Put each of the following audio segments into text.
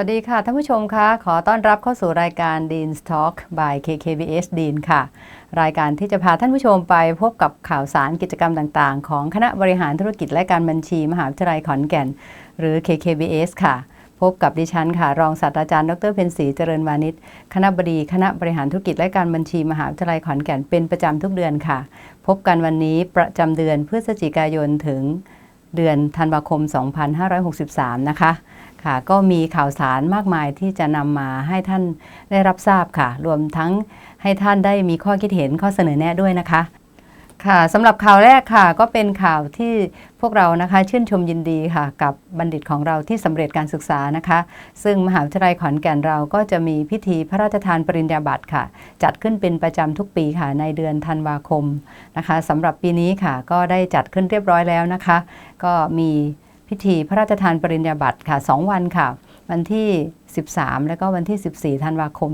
วัสดีค่ะท่านผู้ชมคะขอต้อนรับเข้าสู่รายการ Dean's Talk by KKBS Dean ค่ะ รายการที่จะพาท่านผู้ชมไปพบกับข่าวสารกิจกรรมต่างๆ ของคณะบริหารธุรกิจและการบัญชี มหาวิทยาลัยขอนแก่น หรือ KKBS ค่ะ พบกับดิฉันค่ะ รองศาสตราจารย์ดรเพ็ญศรีเจริญวานิชคณะบดีคณะบริหารธุรกิจและการบัญชีมหาวิทยาลัยขอนแก่นเป็นประจำทุกเดือนค่ะ พบกันวันนี้ประจำเดือนพฤศจิกายนถึงเดือนธันวาคม 2563 นะคะ ค่ะก็มีข่าวสารมากมายที่จะนำมาให้ท่านได้รับทราบค่ะ รวมทั้งให้ท่านได้มีข้อคิดเห็นข้อเสนอแนะด้วยนะคะ ค่ะสำหรับข่าวแรกค่ะ ก็เป็นข่าวที่พวกเรานะคะชื่นชมยินดีค่ะ กับบัณฑิตของเราที่สำเร็จการศึกษานะคะ ซึ่งมหาวิทยาลัยขอนแก่นเราก็จะมีพิธีพระราชทานปริญญาบัตรค่ะ จัดขึ้นเป็นประจำทุกปีค่ะในเดือนธันวาคมนะคะสำหรับปีนี้ค่ะ ก็ได้จัดขึ้นเรียบร้อยแล้วนะคะ ก็มี พิธีพระราชทานปริญญาบัตรค่ะ 2 วันค่ะ วันที่ 13 และก็วันที่ 14 ธันวาคม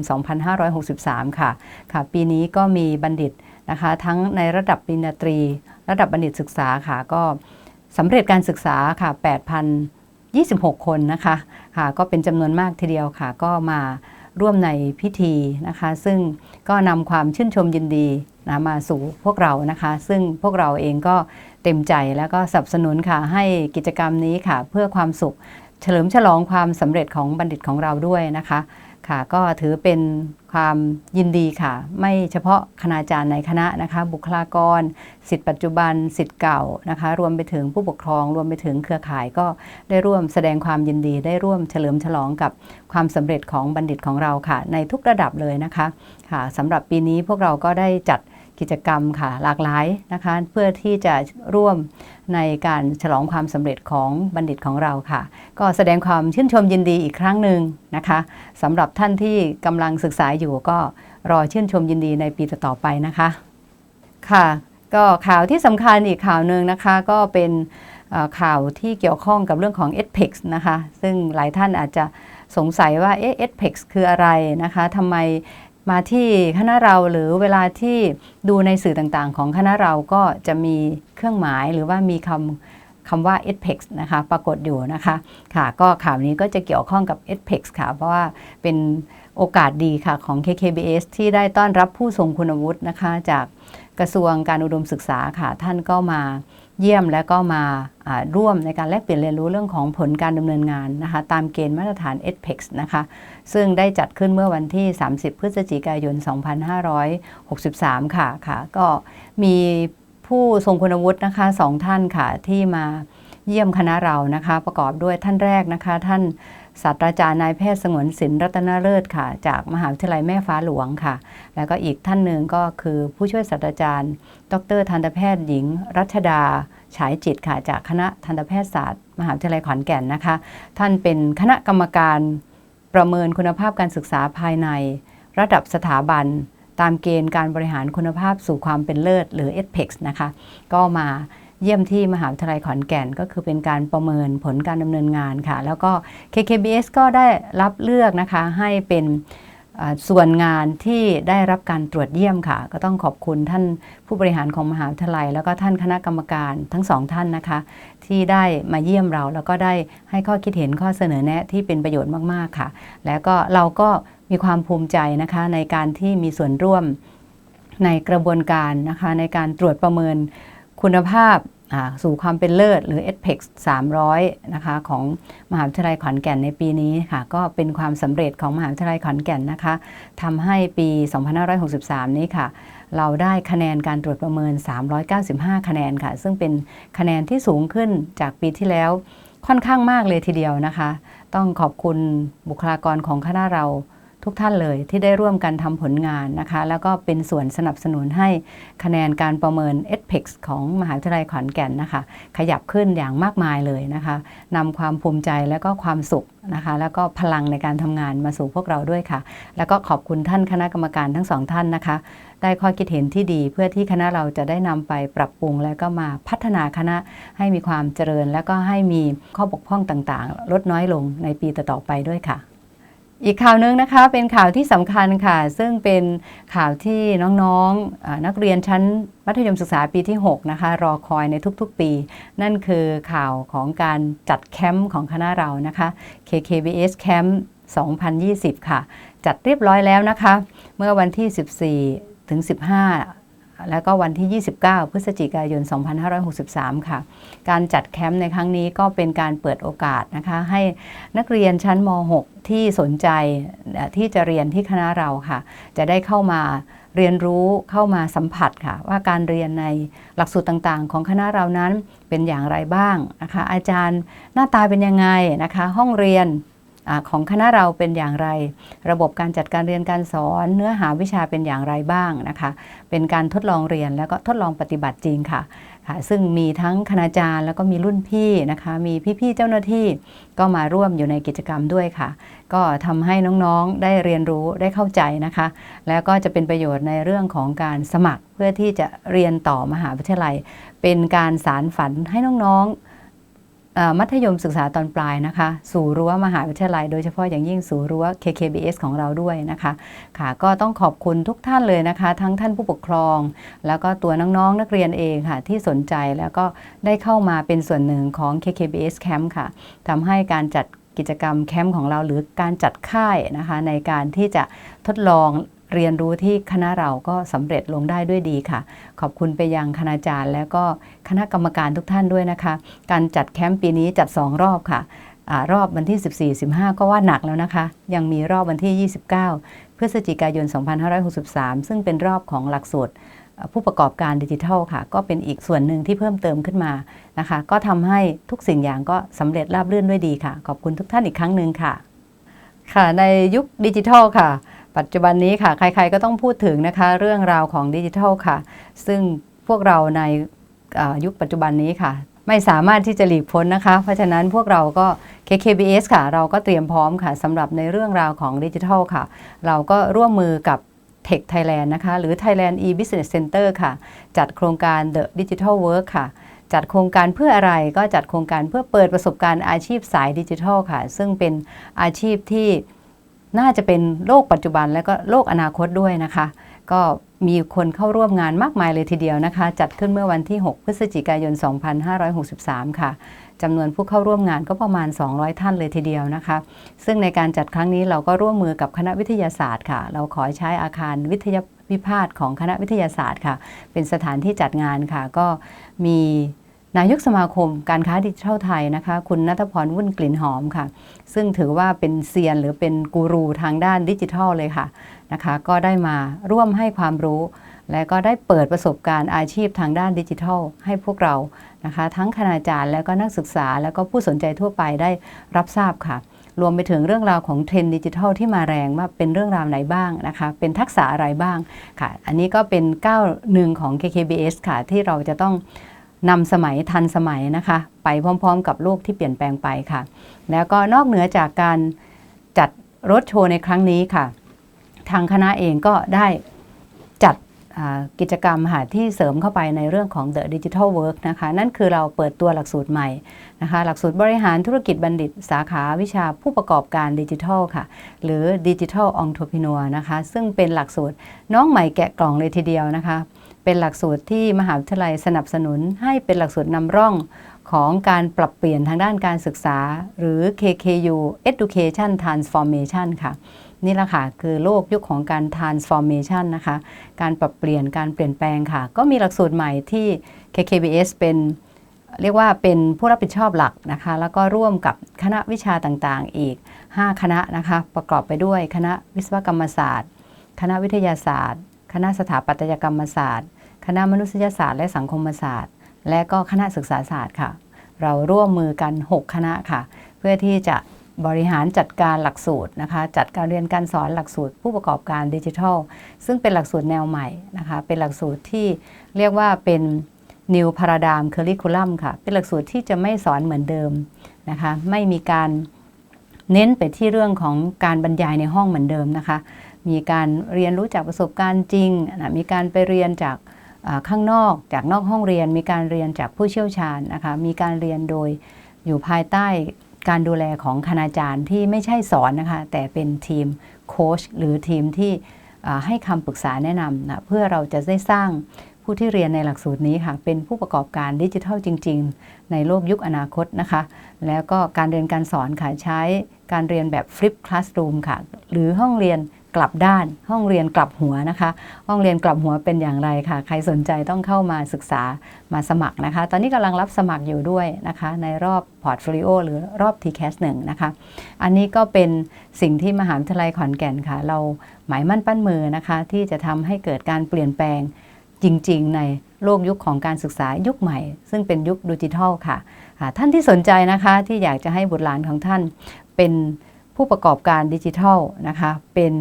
2563 ค่ะ ค่ะ ปีนี้ก็มีบัณฑิตนะคะ ทั้งในระดับปริญญาตรี ระดับบัณฑิตศึกษาค่ะ ก็สำเร็จการศึกษาค่ะ 8,026 คนนะคะ ค่ะ ก็เป็นจำนวนมากทีเดียวค่ะ ก็มาร่วมในพิธีนะคะ ซึ่งก็นำความชื่นชมยินดีนะมาสู่พวกเรานะคะ ซึ่งพวกเราเองก็ เต็มใจแล้วก็สนับสนุนค่ะให้กิจกรรมนี้ค่ะ เพื่อความสุข เฉลิมฉลองความสำเร็จของบัณฑิตของเราด้วยนะคะค่ะก็ถือเป็นความยินดีค่ะ ไม่เฉพาะคณาจารย์ในคณะนะคะ บุคลากรสิทธิปัจจุบันสิทธิ์เก่านะคะ รวมไปถึงผู้ปกครอง รวมไปถึงเครือข่ายก็ได้ร่วมแสดงความยินดี ได้ร่วมเฉลิมฉลองกับความสำเร็จของบัณฑิตของเราค่ะ ในทุกระดับเลยนะคะค่ะสำหรับปีนี้พวกเราก็ได้จัด กิจกรรมค่ะหลากหลายนะคะ เพื่อที่จะร่วมในการฉลองความสำเร็จของบัณฑิตของเราค่ะ ก็แสดงความชื่นชมยินดีอีกครั้งหนึ่งนะคะสำหรับท่านที่กำลังศึกษาอยู่ก็รอชื่นชมยินดีในปีต่อไปนะคะค่ะก็ข่าวที่สำคัญอีกข่าวหนึ่งนะคะก็เป็นข่าวที่เกี่ยวข้องกับเรื่องของ e d p e x นะคะ ซึ่งหลายท่านอาจจะสงสัยว่าเอ๊ะ e d p e x คืออะไรนะคะทำไม มาที่คณะเราหรือเวลาที่ดูในสื่อต่างๆ ของคณะเราก็จะมีเครื่องหมายหรือว่ามีคำคำว่า e p e x นะคะปรากฏอยู่นะคะค่ะก็ข่าวนี้ก็จะเกี่ยวข้องกับ e p e x ค่ะ เพราะว่าเป็นโอกาสดีค่ะของ KKBS ที่ได้ต้อนรับผู้ทรงคุณวุฒินะคะ จากกระทรวงการอุดมศึกษาค่ะ ท่านก็มา เยี่ยมและก็มาร่วมในการแลกเปลี่ยนเรียนรู้เรื่องของผลการดำเนินงานนะคะตามเกณฑ์มาตรฐาน e p e x นะคะซึ่งได้จัดขึ้นเมื่อวันที่ 30 พฤศจิกายน 2563 ค่ะค่ะ ก็มีผู้ทรงคุณวุฒินะคะสองท่านค่ะที่มา เยี่ยมคณะเรานะคะ ประกอบด้วยท่านแรกนะคะ ท่านศาสตราจารย์นายแพทย์สงวนศิลป์รัตนเลิศค่ะ จากมหาวิทยาลัยแม่ฟ้าหลวงค่ะ แล้วก็อีกท่านหนึ่งก็คือผู้ช่วยศาสตราจารย์ ดรทันตแพทย์หญิง รัชดาฉายจิตค่ะ จากคณะทันตแพทยศาสตร์ มหาวิทยาลัยขอนแก่นนะคะ ท่านเป็นคณะกรรมการประเมินคุณภาพการศึกษาภายใน ระดับสถาบัน ตามเกณฑ์การบริหารคุณภาพสู่ความเป็นเลิศ หรือ e d p e x นะคะ ก็มา เยี่ยมที่มหาวิทยาลัยขอนแก่น ก็คือเป็นการประเมินผลการดำเนินงานค่ะ แล้วก็ KKBS ก็ได้รับเลือกนะคะให้เป็นส่วนงานที่ได้รับการตรวจเยี่ยมค่ะ ก็ต้องขอบคุณท่านผู้บริหารของมหาวิทยาลัย แล้วก็ท่านคณะกรรมการทั้งสองท่านนะคะ ที่ได้มาเยี่ยมเรา แล้วก็ได้ให้ข้อคิดเห็นข้อเสนอแนะที่เป็นประโยชน์มากๆค่ะ แล้วก็เราก็มีความภูมิใจนะคะในการที่มีส่วนร่วมในกระบวนการนะคะในการตรวจประเมินคุณภาพ สู่ความเป็นเลิศหรือ e d p e x 300 นะคะของมหาวิทยาลัยขอนแก่นในปีนี้ค่ะ ก็เป็นความสำเร็จของมหาวิทยาลัยขอนแก่นนะคะทำให้ปี 2563 นี้ค่ะ เราได้คะแนนการตรวจประเมิน 395 คะแนนค่ะ ซึ่งเป็นคะแนนที่สูงขึ้นจากปีที่แล้วค่อนข้างมากเลยทีเดียวนะคะ ต้องขอบคุณบุคลากรของคณะเรา ทุกท่านเลยที่ได้ร่วมกันทำผลงานนะคะ แล้วก็เป็นส่วนสนับสนุนให้คะแนนการประเมิน e p e x ของมหาวิทยาลัยขอนแก่นนะคะ ขยับขึ้นอย่างมากมายเลยนะคะนำความภูมิใจและก็ความสุขนะคะ แล้วก็พลังในการทำงานมาสู่พวกเราด้วยค่ะ แล้วก็ขอบคุณท่านคณะกรรมการทั้งสองท่านนะคะ ได้ข้อคิดเห็นที่ดีเพื่อที่คณะเราจะได้นำไปปรับปรุง แล้วก็มาพัฒนาคณะให้มีความเจริญ แล้วก็ให้มีข้อบกพร่องต่างๆ ลดน้อยลงในปีต่อๆไปด้วยค่ะ อีกข่าวหนึงนะคะเป็นข่าวที่สำคัญค่ะ ซึ่งเป็นข่าวที่น้องๆนักเรียนชั้นมัธยมศึกษาปีที่ 6 นะคะ รอคอยในทุกๆปี นั่นคือข่าวของการจัดแคมป์ของคณะเรานะคะ KKBS Camp 2020 ค่ะ จัดเรียบร้อยแล้วนะคะ เมื่อวันที่ 14 ถึง 15 แล้วก็วันที่ 29 พฤศจิกายน 2563 ค่ะ การจัดแคมป์ในครั้งนี้ก็เป็นการเปิดโอกาสนะคะ ให้นักเรียนชั้นม .6 ที่สนใจที่จะเรียนที่คณะเราค่ะ จะได้เข้ามาเรียนรู้เข้ามาสัมผัสค่ะ ว่าการเรียนในหลักสูตรต่างๆ ของคณะเรานั้นเป็นอย่างไรบ้างนะคะ อาจารย์หน้าตาเป็นยังไงนะคะ ห้องเรียน อของคณะเราเป็นอย่างไร ระบบการจัดการเรียนการสอนเนื้อหาวิชาเป็นอย่างไรบ้างนะคะ เป็นการทดลองเรียนแล้วก็ทดลองปฏิบัติจริงค่ะค่ะซึ่งมีทั้งคณาจารย์แล้วก็มีรุ่นพี่นะคะ มีพี่ๆเจ้าหน้าที่ก็มาร่วมอยู่ในกิจกรรมด้วยค่ะ ก็ทำให้น้องๆได้เรียนรู้ได้เข้าใจนะคะ แล้วก็จะเป็นประโยชน์ในเรื่องของการสมัครเพื่อที่จะเรียนต่อมหาวิทยาลัย เป็นการสารฝันให้น้องๆ มัธยมศึกษาตอนปลายนะคะ สู่รั้วมหาวิทยาลัย โดยเฉพาะอย่างยิ่งสู่รั้ว KKBS ของเราด้วยนะคะ ค่ะ ก็ต้องขอบคุณทุกท่านเลยนะคะ ทั้งท่านผู้ปกครอง แล้วก็ตัวน้องๆ นักเรียนเองค่ะ ที่สนใจแล้วก็ได้เข้ามาเป็นส่วนหนึ่งของ KKBS Camp ค่ะทำให้การจัดกิจกรรมแคมป์ของเราหรือการจัดค่ายนะคะในการที่จะทดลอง เรียนรู้ที่คณะเราก็สำเร็จลงได้ด้วยดีค่ะ ขอบคุณไปยังคณาจารย์ แล้วก็คณะกรรมการทุกท่านด้วยนะคะ การจัดแคมป์ปีนี้จัด 2 รอบค่ะอรอบวันที่ 14 15 ก็ว่าหนักแล้วนะคะ ยังมีรอบวันที่ 29 พฤศจิกายน 2563 ซึ่งเป็นรอบของหลักสูตรผู้ประกอบการดิจิทัลค่ะ ก็เป็นอีกส่วนหนึ่งที่เพิ่มเติมขึ้นมานะคะ ก็ทำให้ทุกสิ่งอย่างก็สำเร็จราบรื่นด้วยดีค่ะ ขอบคุณทุกท่านอีกครั้งหนึ่งค่ะ ค่ะในยุคดิจิทัลค่ะ ปัจจุบันนี้ค่ะ ใครๆก็ต้องพูดถึงนะคะ เรื่องราวของดิจิทัลค่ะ ซึ่งพวกเราในยุคปัจจุบันนี้ค่ะ ไม่สามารถที่จะหลีกพ้นนะคะ เพราะฉะนั้นพวกเราก็ KKBS ค่ะ เราก็เตรียมพร้อมค่ะสำหรับในเรื่องราวของดิจิทัลค่ะ เราก็ร่วมมือกับ Tech Thailand นะคะ หรือ Thailand e-Business Center ค่ะ จัดโครงการ The Digital Work ค่ะจัดโครงการเพื่ออะไรก็จัดโครงการเพื่อเปิดประสบการณ์อาชีพสายดิจิทัลค่ะ ซึ่งเป็นอาชีพที่ น่าจะเป็นโลกปัจจุบันและก็โลกอนาคตด้วยนะคะ ก็มีคนเข้าร่วมงานมากมายเลยทีเดียวนะคะ จัดขึ้นเมื่อวันที่ 6 พฤศจิกายน 2563 ค่ะจำนวนผู้เข้าร่วมงานก็ประมาณ 200 ท่านเลยทีเดียวนะคะ ซึ่งในการจัดครั้งนี้เราก็ร่วมมือกับคณะวิทยาศาสตร์ค่ะ เราขอใช้อาคารวิทยาวิพาทของคณะวิทยาศาสตร์ค่ะ เป็นสถานที่จัดงานค่ะ ก็มี นายกสมาคมการค้าดิจิทัลไทยนะคะ คุณนัทพรวุ่นกลิ่นหอมค่ะ ซึ่งถือว่าเป็นเซียนหรือเป็นกูรูทางด้านดิจิทัลเลยค่ะนะคะ ก็ได้มาร่วมให้ความรู้ และก็ได้เปิดประสบการณ์อาชีพทางด้านดิจิทัล ให้พวกเรานะคะ ทั้งคณาจารย์แล้วก็นักศึกษา แล้วก็ผู้สนใจทั่วไปได้รับทราบค่ะ รวมไปถึงเรื่องราวของเทรนด์ดิจิทัลที่มาแรงว่าเป็นเรื่องราวไหนบ้างนะคะ เป็นทักษะอะไรบ้างค่ะ อันนี้ก็เป็นก้าวหนึ่งของ KKBS ค่ะที่เราจะต้อง นำสมัยทันสมัยนะคะ ไปพร้อมๆ กับโลกที่เปลี่ยนแปลงไปค่ะ แล้วก็นอกเหนือจากการจัดรถโชว์ในครั้งนี้ค่ะ ทางคณะเองก็ได้จัดกิจกรรมค่ะที่เสริมเข้าไปในเรื่องของ The Digital Work นะคะ นั่นคือเราเปิดตัวหลักสูตรใหม่นะคะ หลักสูตรบริหารธุรกิจบัณฑิต สาขาวิชาผู้ประกอบการดิจิทัลค่ะ หรือ Digital Entrepreneur นะคะ ซึ่งเป็นหลักสูตรน้องใหม่แกะกล่องเลยทีเดียวนะคะ เป็นหลักสูตรที่มหาวิทยาลัยสนับสนุนให้เป็นหลักสูตรนำร่องของการปรับเปลี่ยนทางด้านการศึกษา หรือ KKU Education Transformation ค่ะ นี่แหละค่ะ คือโลกยุคของการ transformation นะคะ การปรับเปลี่ยนการเปลี่ยนแปลงค่ะ ก็มีหลักสูตรใหม่ที่ KKBS เป็นเรียกว่าเป็นผู้รับผิดชอบหลักนะคะ แล้วก็ร่วมกับคณะวิชาต่างๆ อีก 5 คณะนะคะ ประกอบไปด้วยคณะวิศวกรรมศาสตร์ คณะวิทยาศาสตร์ คณะสถาปัตยกรรมศาสตร์ คณะมนุษยศาสตร์และสังคมศาสตร์ และก็คณะศึกษาศาสตร์ค่ะ เราร่วมมือกัน 6 คณะค่ะ เพื่อที่จะบริหารจัดการหลักสูตรนะคะ จัดการเรียนการสอนหลักสูตร ผู้ประกอบการดิจิทัล ซึ่งเป็นหลักสูตรแนวใหม่นะคะ เป็นหลักสูตรที่เรียกว่าเป็น New Paradigm Curriculum ค่ะ เป็นหลักสูตรที่จะไม่สอนเหมือนเดิมนะคะ ไม่มีการเน้นไปที่เรื่องของการบรรยายในห้องเหมือนเดิมนะคะ มีการเรียนรู้จากประสบการณ์จริงนะมีการไปเรียนจาก ข้างนอกจากนอกห้องเรียน มีการเรียนจากผู้เชี่ยวชาญนะคะมีการเรียนโดยอยู่ภายใต้การดูแลของคณาจารย์ที่ไม่ใช่สอนนะคะแต่เป็นทีมโค้ชหรือทีมที่ให้คำปรึกษาแนะนำนะเพื่อเราจะได้สร้างผู้ที่เรียนในหลักสูตรนี้ค่ะเป็นผู้ประกอบการดิจิทัลจริง ๆ ในโลกยุคอนาคตนะคะ แล้วก็การเรียนการสอนค่ะใช้การเรียนแบบ Flip Classroom ค่ะ หรือห้องเรียน กลับด้าน ห้องเรียนกลับหัวนะคะ ห้องเรียนกลับหัวเป็นอย่างไรค่ะ ใครสนใจต้องเข้ามาศึกษามาสมัครนะคะ ตอนนี้กำลังรับสมัครอยู่ด้วยนะคะ ในรอบพอร์ตโฟลิโอหรือรอบ TCAS 1นะคะ อันนี้ก็เป็นสิ่งที่มหาวิทยาลัยขอนแก่นค่ะ เราหมายมั่นปั้นมือนะคะ ที่จะทำให้เกิดการเปลี่ยนแปลงจริง ๆ ในโลกยุคของการศึกษายุคใหม่ ซึ่งเป็นยุคดิจิทัลค่ะ ท่านที่สนใจนะคะที่อยากจะให้บุตรหลานของท่านเป็นผู้ประกอบการดิจิทัลนะคะ เป็น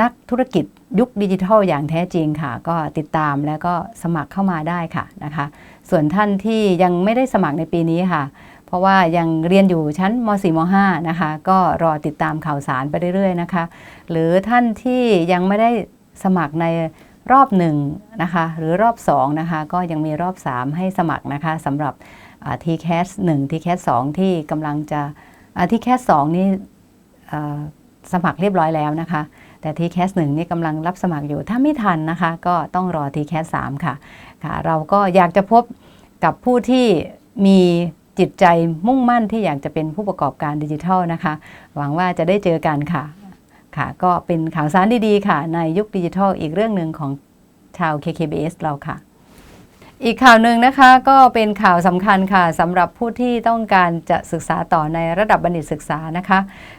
นักธุรกิจยุคดิจิทัลอย่างแท้จริงค่ะ ก็ติดตามแล้วก็สมัครเข้ามาได้ค่ะนะคะ ส่วนท่านที่ยังไม่ได้สมัครในปีนี้ค่ะ เพราะว่ายังเรียนอยู่ชั้นม .4 ม .5 นะคะ ก็รอติดตามข่าวสารไปเรื่อยๆนะคะ หรือท่านที่ยังไม่ได้สมัครในรอบหนึ่งนะคะ หรือรอบ2นะคะ ก็ยังมีรอบ3ให้สมัครนะคะสำหรับ TCAS 1 TCAS 2ที่กำลังจะ TCAS 2นี่สมัครเรียบร้อยแล้วนะคะ แต่ทีแคสหนึ่งนี่กำลังรับสมัครอยู่ ถ้าไม่ทันนะคะ ก็ต้องรอทีแคสสามค่ะค่ะ เราก็อยากจะพบกับผู้ที่มีจิตใจมุ่งมั่นที่อยากจะเป็นผู้ประกอบการดิจิทัลนะคะ หวังว่าจะได้เจอกันค่ะค่ะก็เป็นข่าวสารดีๆ ค่ะ ในยุคดิจิทัลอีกเรื่องหนึ่งของชาว KKBS เราค่ะ อีกข่าวหนึ่งนะคะก็เป็นข่าวสำคัญค่ะสำหรับผู้ที่ต้องการจะศึกษาต่อในระดับบัณฑิตศึกษานะคะ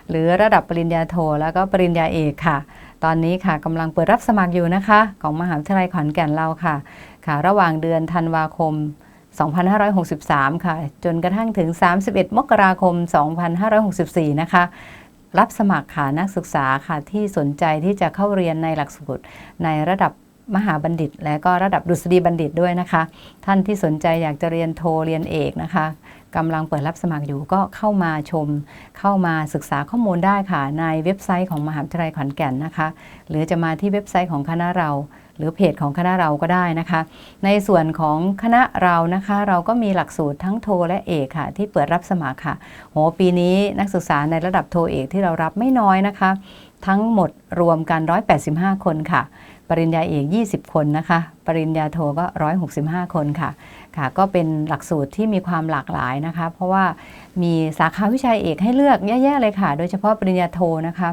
หรือระดับปริญญาโทแล้วก็ปริญญาเอกค่ะ ตอนนี้ค่ะกำลังเปิดรับสมัครอยู่นะคะ ของมหาวิทยาลัยขอนแก่นเราค่ะ ค่ะ ระหว่างเดือนธันวาคม 2563 ค่ะ จนกระทั่งถึง 31 มกราคม 2564 นะคะรับสมัครค่ะนักศึกษาค่ะที่สนใจที่จะเข้าเรียนในหลักสูตรในระดับ มหาบัณฑิต และก็ระดับดุษฎีบัณฑิตด้วยนะคะ ท่านที่สนใจอยากจะเรียนโทเรียนเอกนะคะกำลังเปิดรับสมัครอยู่ก็เข้ามาชม เข้ามาศึกษาข้อมูลได้ค่ะ ในเว็บไซต์ของมหาวิทยาลัยขอนแก่นนะคะ หรือจะมาที่เว็บไซต์ของคณะเรา หรือเพจของคณะเราก็ได้นะคะ ในส่วนของคณะเรานะคะ เราก็มีหลักสูตรทั้งโทและเอกค่ะ ที่เปิดรับสมัครค่ะโหปีนี้นักศึกษาในระดับโทเอกที่เรารับไม่น้อยนะคะ ทั้งหมดรวมกัน 185 คนค่ะ ปริญญาเอก 20 คนนะคะ ปริญญาโทก็ 165 คนค่ะ ค่ะ ก็เป็นหลักสูตรที่มีความหลากหลายนะคะ เพราะว่ามีสาขาวิชาเอกให้เลือกเยอะแยะเลยค่ะ โดยเฉพาะปริญญาโทนะคะ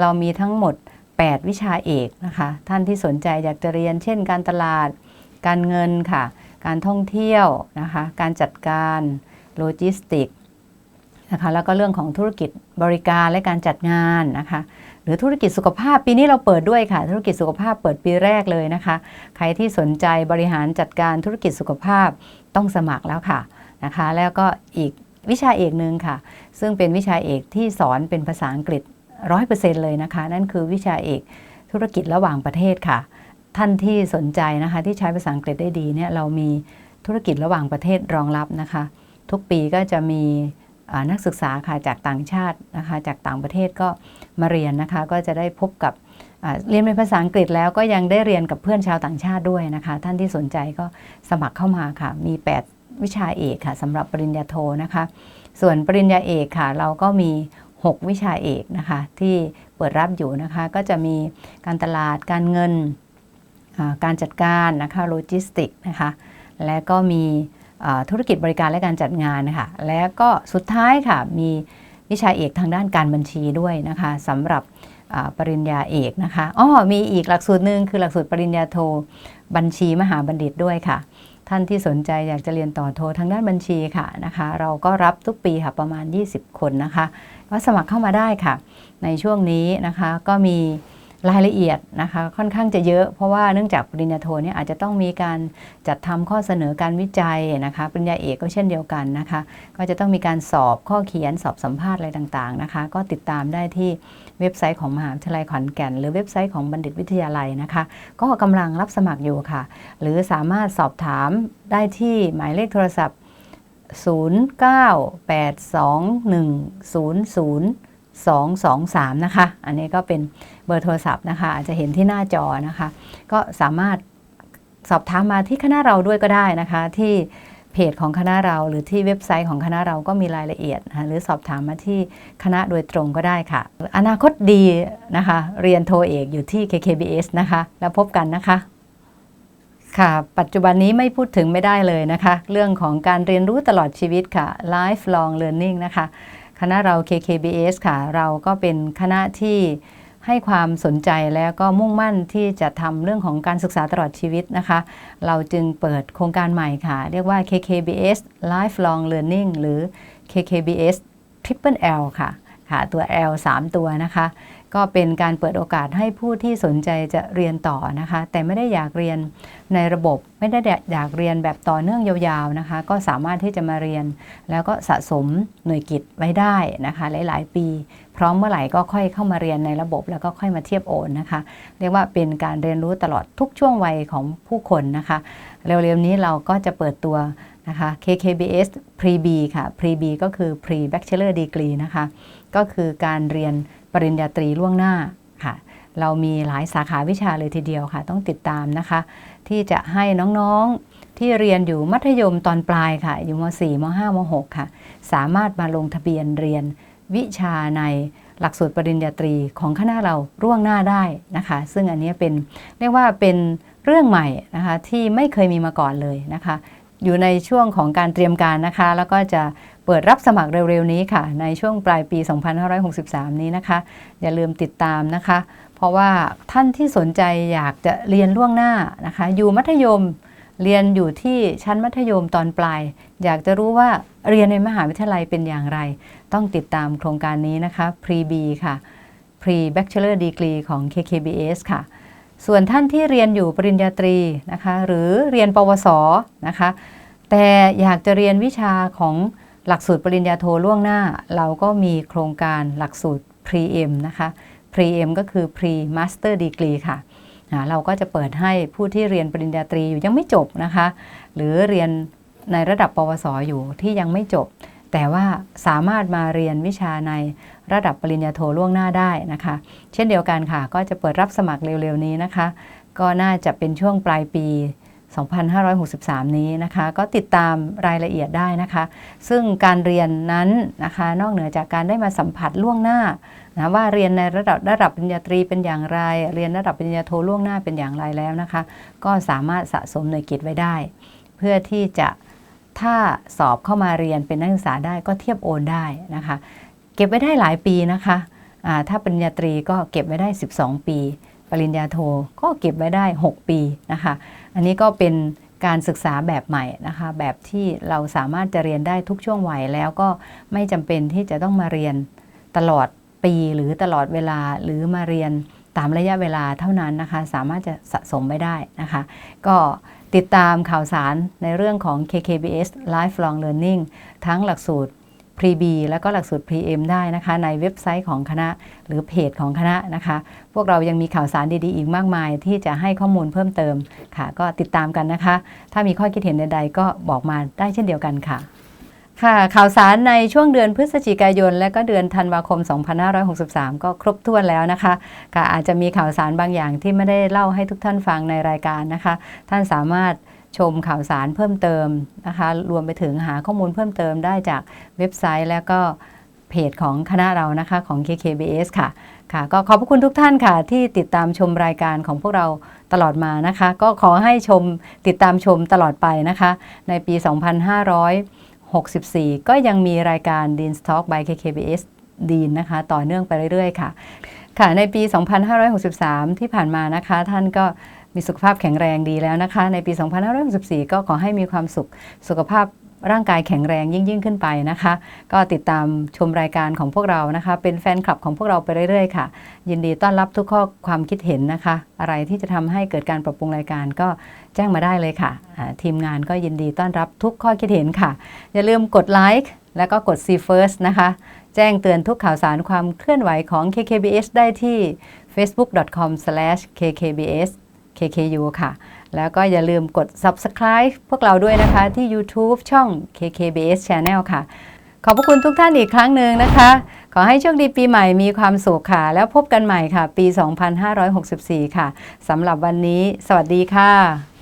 เรามีทั้งหมด 8 วิชาเอกนะคะ ท่านที่สนใจอยากจะเรียน เช่น การตลาด การเงินค่ะ การท่องเที่ยวนะคะ การจัดการ โลจิสติก นะคะแล้วก็เรื่องของธุรกิจบริการและการจัดงานนะคะหรือธุรกิจสุขภาพปีนี้เราเปิดด้วยค่ะ ธุรกิจสุขภาพเปิดปีแรกเลยนะคะ ใครที่สนใจบริหารจัดการธุรกิจสุขภาพต้องสมัครแล้วค่ะนะคะ แล้วก็อีกวิชาเอกหนึ่งค่ะ ซึ่งเป็นวิชาเอกที่สอนเป็นภาษาอังกฤษ 100%เลยนะคะ นั่นคือวิชาเอกธุรกิจระหว่างประเทศค่ะ ท่านที่สนใจนะคะที่ใช้ภาษาอังกฤษได้ดีเนี่ยเรามีธุรกิจระหว่างประเทศรองรับนะคะ ทุกปีก็จะมี นักศึกษาค่ะจากต่างชาตินะคะจากต่างประเทศก็มาเรียนนะคะก็จะได้พบกับเรียนเป็นภาษาอังกฤษแล้วก็ยังได้เรียนกับเพื่อนชาวต่างชาติด้วยนะคะ ท่านที่สนใจก็สมัครเข้ามาค่ะ มี 8 วิชาเอกค่ะสำหรับปริญญาโทนะคะ ส่วนปริญญาเอกค่ะ เราก็มี 6 วิชาเอกนะคะ ที่เปิดรับอยู่นะคะ ก็จะมีการตลาดการเงินการจัดการนะคะโลจิสติกนะคะ และก็มี ธุรกิจบริการและการจัดงานนะคะและก็สุดท้ายค่ะมีวิชาเอกทางด้านการบัญชีด้วยนะคะสำหรับปริญญาเอกนะคะอ๋อมีอีกหลักสูตรหนึ่งคือหลักสูตรปริญญาโทบัญชีมหาบัณฑิตด้วยค่ะ ท่านที่สนใจอยากจะเรียนต่อโททางด้านบัญชีค่ะนะคะ เราก็รับทุกปีค่ะประมาณ 20 คนนะคะก็สมัครเข้ามาได้ค่ะ ในช่วงนี้นะคะก็มี รายละเอียดนะคะค่อนข้างจะเยอะ เพราะว่าเนื่องจากปริญญาโทเนี่ยอาจจะต้องมีการจัดทำข้อเสนอการวิจัยนะคะปริญญาเอกก็เช่นเดียวกันนะคะ ก็จะต้องมีการสอบข้อเขียนสอบสัมภาษณ์อะไรต่างๆนะคะ ก็ติดตามได้ที่เว็บไซต์ของมหาวิทยาลัยขอนแก่น หรือเว็บไซต์ของบัณฑิตวิทยาลัยนะคะ ก็กำลังรับสมัครอยู่ค่ะ หรือสามารถสอบถามได้ที่หมายเลขโทรศัพท์ 0982100 223 นะคะ อันนี้ก็เป็นเบอร์โทรศัพท์นะคะ อาจจะเห็นที่หน้าจอนะคะ ก็สามารถสอบถามมาที่คณะเราด้วยก็ได้นะคะ ที่เพจของคณะเราหรือที่เว็บไซต์ของคณะเราก็มีรายละเอียดนะหรือสอบถามมาที่คณะโดยตรงก็ได้ค่ะ อนาคตดีนะคะ เรียนโทเอกอยู่ที่ KKBS นะคะ แล้วพบกันนะคะค่ะ ปัจจุบันนี้ไม่พูดถึงไม่ได้เลยนะคะ เรื่องของการเรียนรู้ตลอดชีวิตค่ะ lifelong learning นะคะ คณะเรา KKBS ค่ะ เราก็เป็นคณะที่ให้ความสนใจแล้วก็มุ่งมั่นที่จะทำเรื่องของการศึกษาตลอดชีวิตนะคะ เราจึงเปิดโครงการใหม่ค่ะ เรียกว่า KKBS Lifelong Learning หรือ KKBS Triple L ค่ะ ค่ะ ตัว L 3 ตัวนะคะ ก็เป็นการเปิดโอกาสให้ผู้ที่สนใจจะเรียนต่อนะคะ แต่ไม่ได้อยากเรียนในระบบ ไม่ได้อยากเรียนแบบต่อเนื่องยาวๆนะคะ ก็สามารถที่จะมาเรียน แล้วก็สะสมหน่วยกิจไว้ได้นะคะ หลายๆ ปี พร้อมเมื่อไหร่ก็ค่อยเข้ามาเรียนในระบบ แล้วก็ค่อยมาเทียบโอนนะคะ เรียกว่าเป็นการเรียนรู้ตลอดทุกช่วงวัยของผู้คนนะคะ เร็วๆนี้เราก็จะเปิดตัวนะคะ KKBS Pre-B ค่ะ Pre-B ก็คือ Pre Bachelor Degree นะคะ ก็คือการเรียน ปริญญาตรีล่วงหน้าค่ะ เรามีหลายสาขาวิชาเลยทีเดียวค่ะ ต้องติดตามนะคะ ที่จะให้น้องๆที่เรียนอยู่มัธยมตอนปลายค่ะ อยู่ม .4 ม .5 ม .6 ค่ะ สามารถมาลงทะเบียนเรียนวิชาในหลักสูตรปริญญาตรีของคณะเราร่วงหน้าได้นะคะ ซึ่งอันนี้เป็นเรียกว่าเป็นเรื่องใหม่นะคะที่ไม่เคยมีมาก่อนเลยนะคะ อยู่ในช่วงของการเตรียมการนะคะ แล้วก็จะ เปิดรับสมัครเร็วๆนี้ค่ะ ในช่วงปลายปี 2563 นี้นะคะ อย่าลืมติดตามนะคะ เพราะว่าท่านที่สนใจอยากจะเรียนล่วงหน้านะคะ อยู่มัธยมเรียนอยู่ที่ชั้นมัธยมตอนปลาย อยากจะรู้ว่าเรียนในมหาวิทยาลัยเป็นอย่างไร ต้องติดตามโครงการนี้นะคะ Pre-B ค่ะ Pre Bachelor Degree ของ KKBS ค่ะ ส่วนท่านที่เรียนอยู่ปริญญาตรีนะคะ หรือเรียนปวสนะคะ แต่อยากจะเรียนวิชาของ หลักสูตรปริญญาโทล่วงหน้า เราก็มีโครงการหลักสูตร Pre-M นะคะ Pre-M ก็คือ Pre Master Degree ค่ะเราก็จะเปิดให้ผู้ที่เรียนปริญญาตรีอยู่ยังไม่จบนะคะ หรือเรียนในระดับปวสอยู่ที่ยังไม่จบ แต่ว่าสามารถมาเรียนวิชาในระดับปริญญาโทล่วงหน้าได้นะคะ เช่นเดียวกันค่ะ ก็จะเปิดรับสมัครเร็วๆนี้นะคะ ก็น่าจะเป็นช่วงปลายปี 2563 นี้นะคะก็ติดตามรายละเอียดได้นะคะ ซึ่งการเรียนนั้นนะคะนอกเหนือจากการได้มาสัมผัสล่วงหน้านะว่าเรียนในระดับระดับปริญญาตรีเป็นอย่างไร เรียนระดับปริญญาโทล่วงหน้าเป็นอย่างไรแล้วนะคะ ก็สามารถสะสมหน่วยกิจไว้ได้ เพื่อที่จะถ้าสอบเข้ามาเรียนเป็นนักศึกษาได้ก็เทียบโอนได้นะคะ เก็บไว้ได้หลายปีนะคะถ้าปริญญาตรีก็เก็บไว้ได้ 12 ปี ปริญญาโทก็เก็บไว้ได้ 6 ปีนะคะ อันนี้ก็เป็นการศึกษาแบบใหม่นะคะ แบบที่เราสามารถจะเรียนได้ทุกช่วงวัยแล้วก็ไม่จำเป็นที่จะต้องมาเรียนตลอดปีหรือตลอดเวลาหรือมาเรียนตามระยะเวลาเท่านั้นนะคะ สามารถจะสะสมไว้ได้นะคะ ก็ติดตามข่าวสารในเรื่องของ KKBS Lifelong Learning ทั้งหลักสูตร Pre-B แล้วก็หลักสูตร Pre-M ได้นะคะในเว็บไซต์ของคณะหรือเพจของคณะนะคะ พวกเรายังมีข่าวสารดีๆ อีกมากมาย ที่จะให้ข้อมูลเพิ่มเติมค่ะ ก็ติดตามกันนะคะ ถ้ามีข้อคิดเห็นใดๆ ก็บอกมาได้เช่นเดียวกันค่ะค่ะข่าวสารในช่วงเดือนพฤศจิกายน และก็เดือนธันวาคม 2563 ก็ครบถ้วนแล้วนะคะค่ะอาจจะมีข่าวสารบางอย่างที่ไม่ได้เล่าให้ทุกท่านฟังในรายการนะคะ ท่านสามารถ ชมข่าวสารเพิ่มเติมนะคะ รวมไปถึงหาข้อมูลเพิ่มเติมได้จากเว็บไซต์แล้วก็เพจของคณะเรานะคะของ KKBS ค่ะค่ะ ก็ขอบพระคุณทุกท่านค่ะ ที่ติดตามชมรายการของพวกเราตลอดมานะคะ ก็ขอให้ชมติดตามชมตลอดไปนะคะ ในปี 2564 ก็ยังมีรายการ Dean Talk by KKBS Dean นะคะ ต่อเนื่องไปเรื่อยๆ ค่ะ ค่ะในปี 2563 ที่ผ่านมานะคะ ท่านก็ มีสุขภาพแข็งแรงดีแล้วนะคะ ในปี 2564 ก็ขอให้มีความสุขสุขภาพร่างกายแข็งแรงยิ่งยิ่งขึ้นไปนะคะ ก็ติดตามชมรายการของพวกเรานะคะ เป็นแฟนคลับของพวกเราไปเรื่อยๆค่ะ ยินดีต้อนรับทุกข้อความคิดเห็นนะคะ อะไรที่จะทำให้เกิดการปรับปรุงรายการก็แจ้งมาได้เลยค่ะ ทีมงานก็ยินดีต้อนรับทุกข้อคิดเห็นค่ะ อย่าลืมกดไลค์แล้วก็กด See First นะคะ แจ้งเตือนทุกข่าวสารความเคลื่อนไหวของ KKBS ได้ที่ facebook.com/kkbs KKU ค่ะ แล้วก็อย่าลืมกด subscribe พวกเราด้วยนะคะที่ YouTube ช่อง KKBS Channel ค่ะ ขอบพระคุณทุกท่านอีกครั้งหนึ่งนะคะ ขอให้โชคดีปีใหม่มีความสุขค่ะ แล้วพบกันใหม่ค่ะ ปี 2564 ค่ะสำหรับวันนี้ สวัสดีค่ะ